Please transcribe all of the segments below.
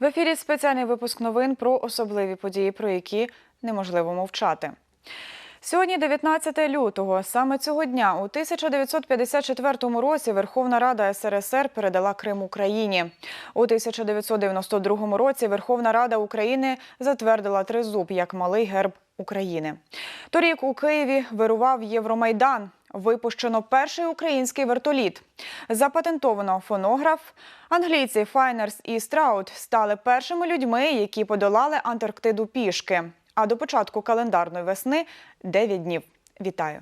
В ефірі спеціальний випуск новин про особливі події, про які неможливо мовчати. Сьогодні, 19 лютого, саме цього дня, у 1954 році Верховна Рада СРСР передала Крим Україні. У 1992 році Верховна Рада України затвердила тризуб як малий герб України. Торік у Києві вирував Євромайдан. Випущено перший український вертоліт. Запатентовано фонограф. Англійці Файнерс і Страут стали першими людьми, які подолали Антарктиду пішки. А до початку календарної весни 9 днів. Вітаю!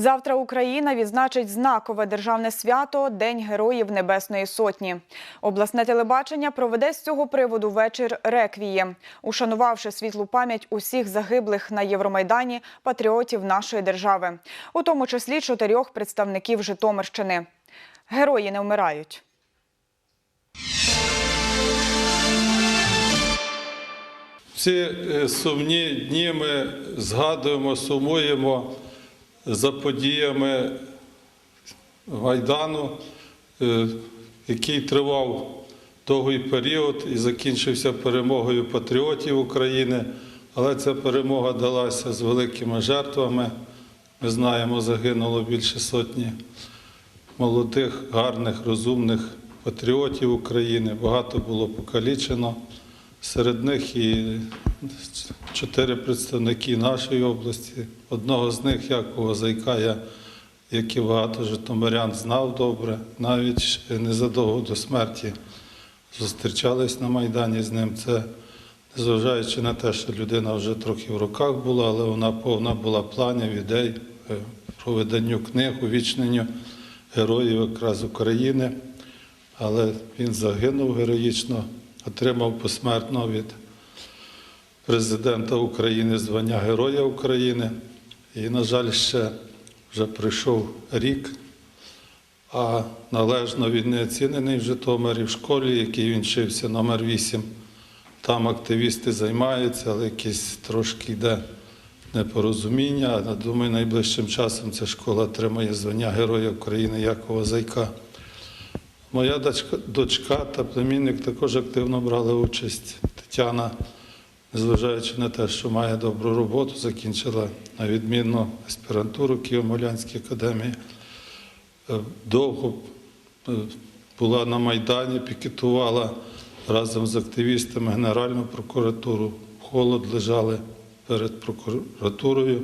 Завтра Україна відзначить знакове державне свято День Героїв Небесної Сотні. Обласне телебачення проведе з цього приводу вечір реквієм, ушанувавши світлу пам'ять усіх загиблих на Євромайдані патріотів нашої держави, у тому числі чотирьох представників Житомирщини. Герої не вмирають. Ці е, сумні дні ми згадуємо, сумуємо за подіями Майдану, е, який тривав довгий період і закінчився перемогою патріотів України. Але ця перемога далася з великими жертвами. Ми знаємо, загинуло більше сотні молодих, гарних, розумних патріотів України. Багато було покалічено. Серед них і чотири представники нашої області. Одного з них, Якова Зайка, я, як і багато житомирян, знав добре. Навіть незадовго до смерті зустрічались на Майдані з ним. Це незважаючи на те, що людина вже трохи в руках була, але вона повна була планів, ідей, е, проведенню книг, увічненню героїв якраз України. Але він загинув героїчно отримав посмертно від президента України звання Героя України. І, на жаль, ще вже прийшов рік, а належно він не оцінений в Житомирі в школі, який він вчився, номер 8. Там активісти займаються, але якесь трошки йде непорозуміння. А думаю, найближчим часом ця школа отримає звання Героя України Якова Зайка. Моя дочка та племінник також активно брали участь. Тетяна, незважаючи на те, що має добру роботу, закінчила на відмінну аспірантуру Києво-Молянській академії. Е, Довго е, була на Майдані, пікетувала разом з активістами Генеральну прокуратуру. Холод лежали перед прокуратурою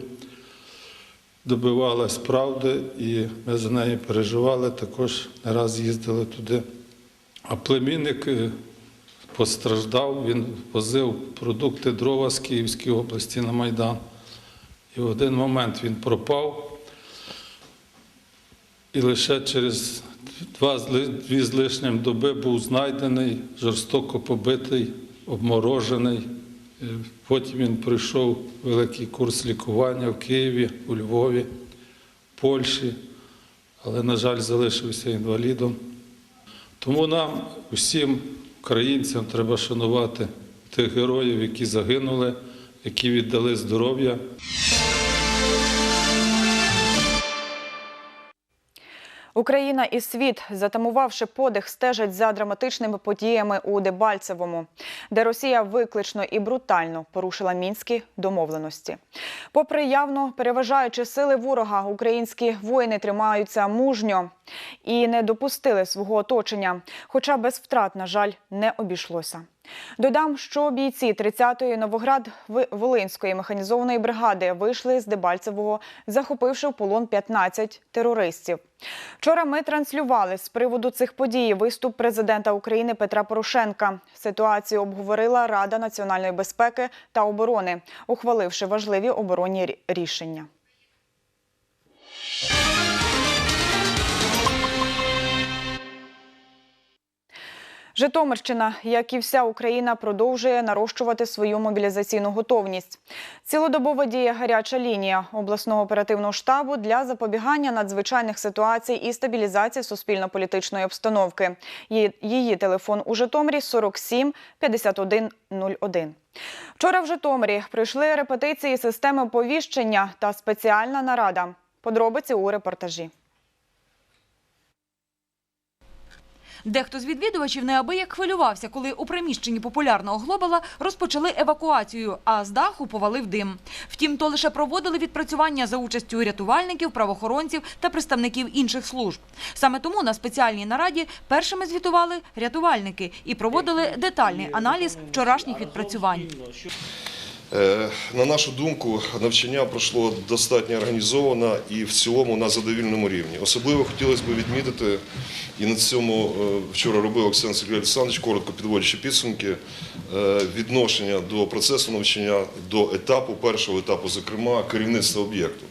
добивалась правди, і ми за нею переживали, також не раз їздили туди. А племінник е, постраждав, він возив продукти дрова з Київської області на Майдан. І в один момент він пропав. І лише через два, дві з лишнім доби був знайдений, жорстоко побитий, обморожений. Е, Потім він пройшов великий курс лікування в Києві, у Львові, Польщі, але, на жаль, залишився інвалідом. Тому нам, усім українцям, треба шанувати тих героїв, які загинули, які віддали здоров'я. Україна і світ, затамувавши подих, стежать за драматичними подіями у Дебальцевому, де Росія виклично і брутально порушила мінські домовленості. Попри явно переважаючи сили ворога, українські воїни тримаються мужньо і не допустили свого оточення, хоча без втрат, на жаль, не обійшлося. Додам, що бійці 30-ї Новоград Волинської механізованої бригади вийшли з Дебальцевого, захопивши в полон 15 терористів. Вчора ми транслювали з приводу цих подій виступ президента України Петра Порошенка. Ситуацію обговорила Рада національної безпеки та оборони, ухваливши важливі оборонні рішення. Житомирщина, як і вся Україна, продовжує нарощувати свою мобілізаційну готовність. Цілодобово діє гаряча лінія обласного оперативного штабу для запобігання надзвичайних ситуацій і стабілізації суспільно-політичної обстановки. Її, телефон у Житомирі 47 51 01. Вчора в Житомирі пройшли репетиції системи оповіщення та спеціальна нарада. Подробиці у репортажі. Дехто з відвідувачів неабияк хвилювався, коли у приміщенні популярного глобала розпочали евакуацію, а з даху повалив дим. Втім, то лише проводили відпрацювання за участю рятувальників, правоохоронців та представників інших служб. Саме тому на спеціальній нараді першими звітували рятувальники і проводили детальний аналіз вчорашніх відпрацювань. Е, На нашу думку, навчання пройшло достатньо організовано і в цілому на задовільному рівні. Особливо хотілося б відмітити, і на цьому е, вчора робив Оксан Сергій Олександрович, коротко підводячи підсумки, е, відношення до процесу навчання, до етапу, першого етапу, зокрема, керівництва об'єкту.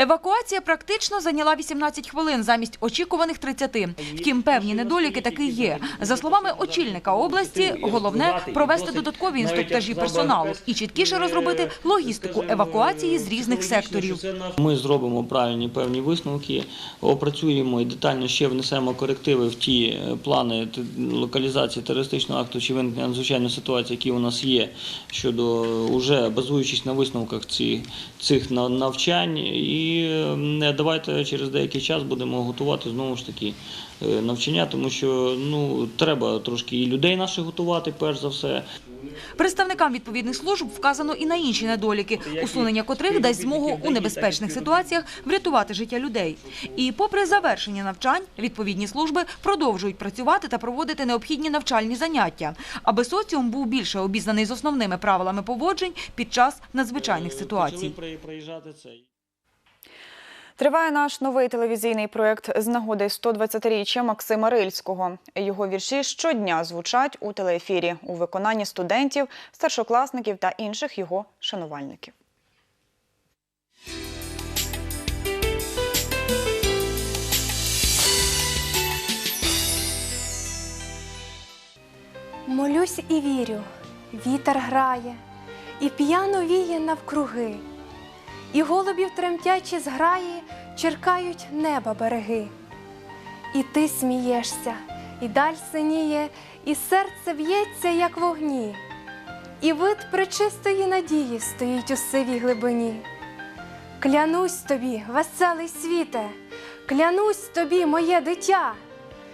Евакуація практично зайняла 18 хвилин замість очікуваних 30. Втім, певні недоліки таки є. За словами очільника області, головне провести додаткові інструктажі персоналу і чіткіше розробити логістику евакуації з різних секторів. Ми зробимо правильні певні висновки, опрацюємо і детально ще внесемо корективи в ті е, плани локалізації терористичного акту чи виникнення надзвичайної ситуації, які у нас є, щодо уже базуючись на висновках цих на- навчань. І е, давайте через деякий час будемо готувати знову ж таки е, навчання, тому що ну треба трошки і людей наших готувати, перш за все. Представникам відповідних служб вказано і на інші недоліки, усунення котрих дасть змогу у небезпечних ситуаціях врятувати життя людей. І попри завершення навчань, відповідні служби продовжують працювати та проводити необхідні навчальні заняття, аби соціум був більше обізнаний з основними правилами поводжень під час надзвичайних ситуацій. Триває наш новий телевізійний проєкт з нагоди 120-річчя Максима Рильського. Його вірші щодня звучать у телеефірі у виконанні студентів, старшокласників та інших його шанувальників. Молюсь і вірю, вітер грає, і п'яно віє навкруги, і голубів тремтячі зграї черкають неба береги. І ти смієшся, і даль синіє, і серце б'ється, як вогні, і вид пречистої надії стоїть у сивій глибині. Клянусь тобі, веселий світе, клянусь тобі, моє дитя,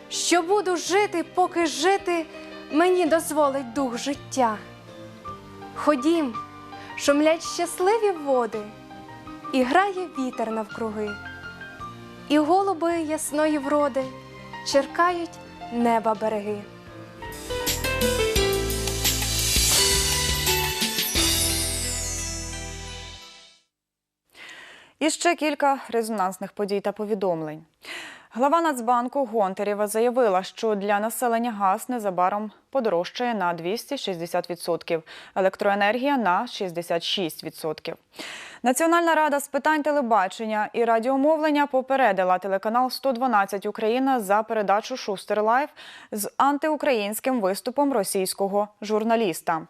що буду жити, поки жити мені дозволить дух життя. Ходім, шумлять щасливі води, і грає вітер навкруги, і голуби ясної вроди черкають неба береги. І ще кілька резонансних подій та повідомлень. Глава Нацбанку Гонтарєва заявила, що для населення газ незабаром подорожчає на 260%, електроенергія на 66%. Національна рада з питань телебачення і радіомовлення попередила телеканал 112 Україна за передачу Шустер Лайф з антиукраїнським виступом російського журналіста.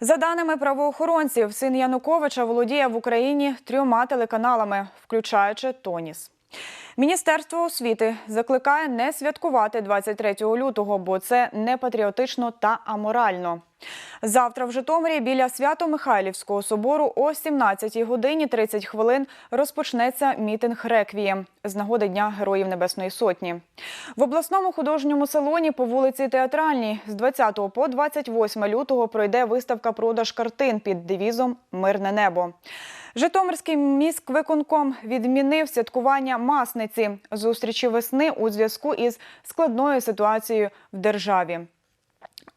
За даними правоохоронців, син Януковича володіє в Україні трьома телеканалами, включаючи Тоніс. Міністерство освіти закликає не святкувати 23 лютого, бо це не патріотично та аморально. Завтра в Житомирі біля Свято-Михайлівського собору о 17 годині 30 хвилин розпочнеться мітинг «Реквієм» з нагоди Дня Героїв Небесної Сотні. В обласному художньому салоні по вулиці Театральній з 20 по 28 лютого пройде виставка продаж картин під девізом Мирне небо. Житомирський міськвиконком відмінив святкування масниці зустрічі весни у зв'язку із складною ситуацією в державі.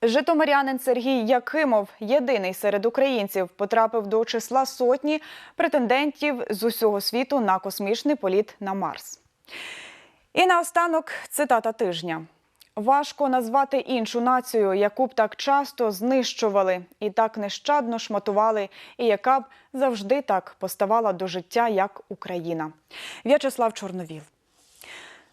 Житомирянин Сергій Якимов, єдиний серед українців, потрапив до числа сотні претендентів з усього світу на космічний політ на Марс. І наостанок цитата тижня. Важко назвати іншу націю, яку б так часто знищували і так нещадно шматували, і яка б завжди так поставала до життя, як Україна. В'ячеслав Чорновіл.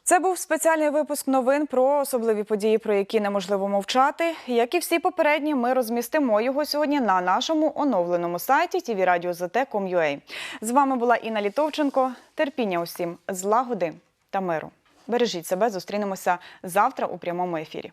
Це був спеціальний випуск новин про особливі події, про які неможливо мовчати. Як і всі попередні, ми розмістимо його сьогодні на нашому оновленому сайті tvradio.zt.com.ua. З вами була Інна Літовченко. Терпіння усім, злагоди та миру. Бережіть себе, зустрінемося завтра у прямому ефірі.